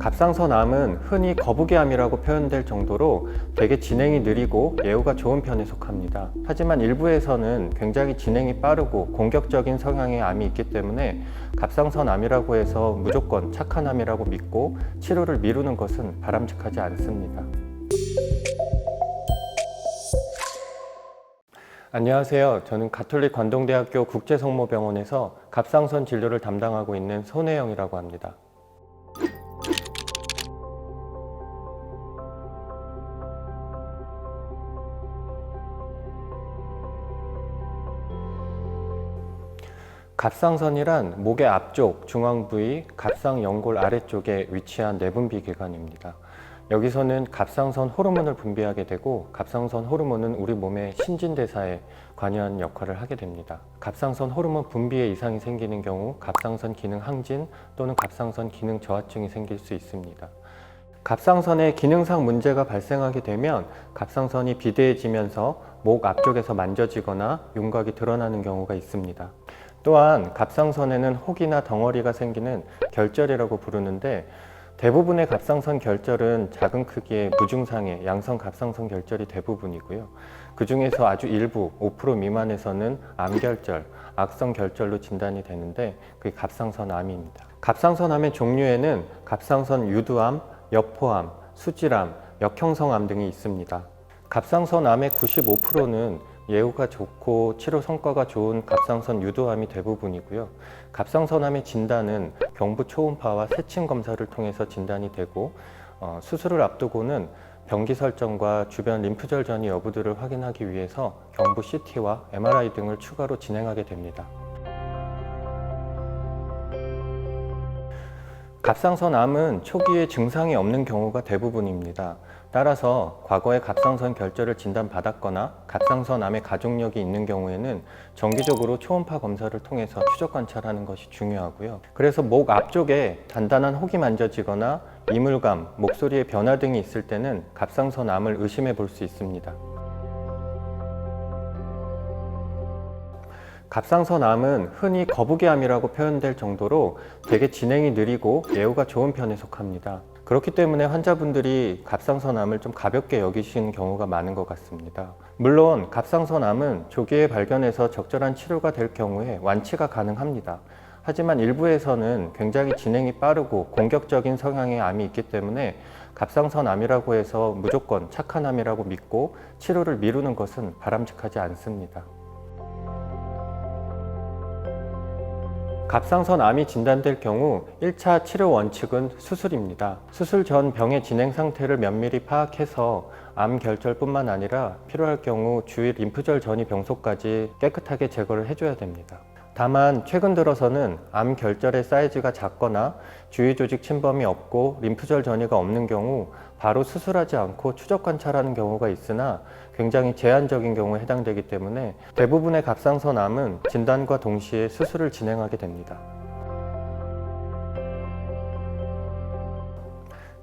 갑상선암은 흔히 거북이암이라고 표현될 정도로 되게 진행이 느리고 예후가 좋은 편에 속합니다. 하지만 일부에서는 굉장히 진행이 빠르고 공격적인 성향의 암이 있기 때문에 갑상선암이라고 해서 무조건 착한 암이라고 믿고 치료를 미루는 것은 바람직하지 않습니다. 안녕하세요. 저는 가톨릭 관동대학교 국제성모병원에서 갑상선 진료를 담당하고 있는 손혜영이라고 합니다. 갑상선이란 목의 앞쪽 중앙 부위 갑상 연골 아래쪽에 위치한 내분비 기관입니다. 여기서는 갑상선 호르몬을 분비하게 되고 갑상선 호르몬은 우리 몸의 신진대사에 관여하는 역할을 하게 됩니다. 갑상선 호르몬 분비에 이상이 생기는 경우 갑상선 기능 항진 또는 갑상선 기능 저하증이 생길 수 있습니다. 갑상선에 기능상 문제가 발생하게 되면 갑상선이 비대해지면서 목 앞쪽에서 만져지거나 윤곽이 드러나는 경우가 있습니다. 또한 갑상선에는 혹이나 덩어리가 생기는 결절이라고 부르는데 대부분의 갑상선 결절은 작은 크기의 무증상의 양성 갑상선 결절이 대부분이고요. 그 중에서 아주 일부 5% 미만에서는 암결절, 악성 결절로 진단이 되는데 그게 갑상선 암입니다. 갑상선 암의 종류에는 갑상선 유두암, 여포암, 수질암, 역형성 암 등이 있습니다. 갑상선 암의 95%는 예후가 좋고 치료 성과가 좋은 갑상선 유도암이 대부분이고요. 갑상선암의 진단은 경부 초음파와 세침 검사를 통해서 진단이 되고 어, 수술을 앞두고는 병기 설정과 주변 림프절 전이 여부들을 확인하기 위해서 경부 CT와 MRI 등을 추가로 진행하게 됩니다. 갑상선암은 초기에 증상이 없는 경우가 대부분입니다. 따라서 과거에 갑상선 결절을 진단받았거나 갑상선암의 가족력이 있는 경우에는 정기적으로 초음파 검사를 통해서 추적 관찰하는 것이 중요하고요. 그래서 목 앞쪽에 단단한 혹이 만져지거나 이물감, 목소리의 변화 등이 있을 때는 갑상선암을 의심해 볼 수 있습니다. 갑상선암은 흔히 거북이암이라고 표현될 정도로 되게 진행이 느리고 예후가 좋은 편에 속합니다. 그렇기 때문에 환자분들이 갑상선암을 좀 가볍게 여기시는 경우가 많은 것 같습니다. 물론 갑상선암은 조기에 발견해서 적절한 치료가 될 경우에 완치가 가능합니다. 하지만 일부에서는 굉장히 진행이 빠르고 공격적인 성향의 암이 있기 때문에 갑상선암이라고 해서 무조건 착한 암이라고 믿고 치료를 미루는 것은 바람직하지 않습니다. 갑상선 암이 진단될 경우 1차 치료 원칙은 수술입니다. 수술 전 병의 진행 상태를 면밀히 파악해서 암 결절뿐만 아니라 필요할 경우 주위 림프절 전이 병소까지 깨끗하게 제거를 해줘야 됩니다. 다만 최근 들어서는 암 결절의 사이즈가 작거나 주위 조직 침범이 없고 림프절 전이가 없는 경우 바로 수술하지 않고 추적 관찰하는 경우가 있으나 굉장히 제한적인 경우에 해당되기 때문에 대부분의 갑상선 암은 진단과 동시에 수술을 진행하게 됩니다.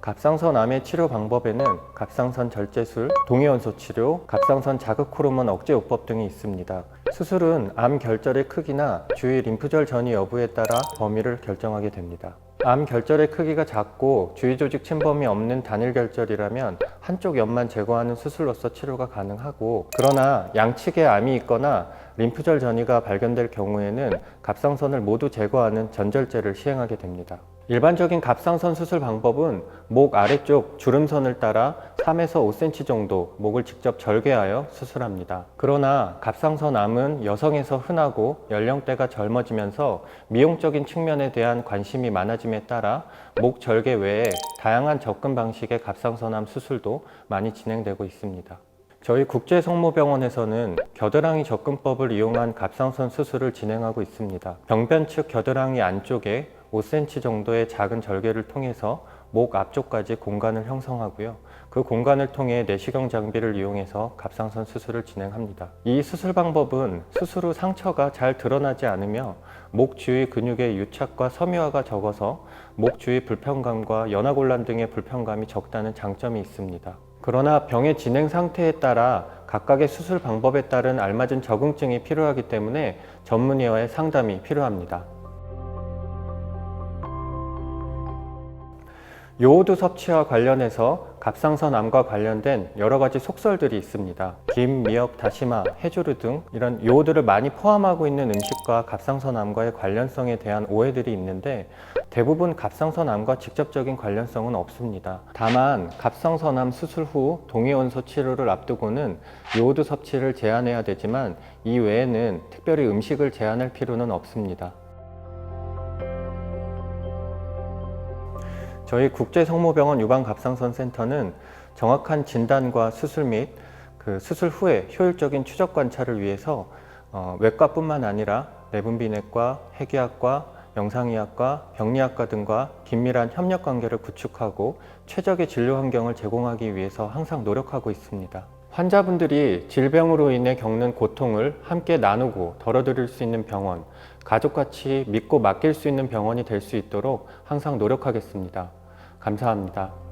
갑상선 암의 치료 방법에는 갑상선 절제술, 동위원소 치료, 갑상선 자극 호르몬 억제 요법 등이 있습니다. 수술은 암 결절의 크기나 주위 림프절 전이 여부에 따라 범위를 결정하게 됩니다. 암 결절의 크기가 작고 주위 조직 침범이 없는 단일 결절이라면 한쪽 옆만 제거하는 수술로서 치료가 가능하고 그러나 양측에 암이 있거나 림프절 전이가 발견될 경우에는 갑상선을 모두 제거하는 전절제를 시행하게 됩니다. 일반적인 갑상선 수술 방법은 목 아래쪽 주름선을 따라 3에서 5cm 정도 목을 직접 절개하여 수술합니다. 그러나 갑상선암은 여성에서 흔하고 연령대가 젊어지면서 미용적인 측면에 대한 관심이 많아짐에 따라 목 절개 외에 다양한 접근 방식의 갑상선암 수술도 많이 진행되고 있습니다. 저희 국제성모병원에서는 겨드랑이 접근법을 이용한 갑상선 수술을 진행하고 있습니다. 병변 측 겨드랑이 안쪽에 5cm 정도의 작은 절개를 통해서 목 앞쪽까지 공간을 형성하고요. 그 공간을 통해 내시경 장비를 이용해서 갑상선 수술을 진행합니다. 이 수술 방법은 수술 후 상처가 잘 드러나지 않으며 목 주위 근육의 유착과 섬유화가 적어서 목 주위 불편감과 연화곤란 등의 불편감이 적다는 장점이 있습니다. 그러나 병의 진행 상태에 따라 각각의 수술 방법에 따른 알맞은 적응증이 필요하기 때문에 전문의와의 상담이 필요합니다. 요오드 섭취와 관련해서 갑상선암과 관련된 여러 가지 속설들이 있습니다. 김, 미역, 다시마, 해조류 등 이런 요오드를 많이 포함하고 있는 음식과 갑상선암과의 관련성에 대한 오해들이 있는데 대부분 갑상선암과 직접적인 관련성은 없습니다. 다만 갑상선암 수술 후 동위원소 치료를 앞두고는 요오드 섭취를 제한해야 되지만 이 외에는 특별히 음식을 제한할 필요는 없습니다. 저희 국제성모병원 유방갑상선 센터는 정확한 진단과 수술 및 그 수술 후에 효율적인 추적 관찰을 위해서 어, 외과뿐만 아니라 내분비내과, 해기학과, 영상의학과, 병리학과 등과 긴밀한 협력 관계를 구축하고 최적의 진료 환경을 제공하기 위해서 항상 노력하고 있습니다. 환자분들이 질병으로 인해 겪는 고통을 함께 나누고 덜어드릴 수 있는 병원, 가족같이 믿고 맡길 수 있는 병원이 될 수 있도록 항상 노력하겠습니다. 감사합니다.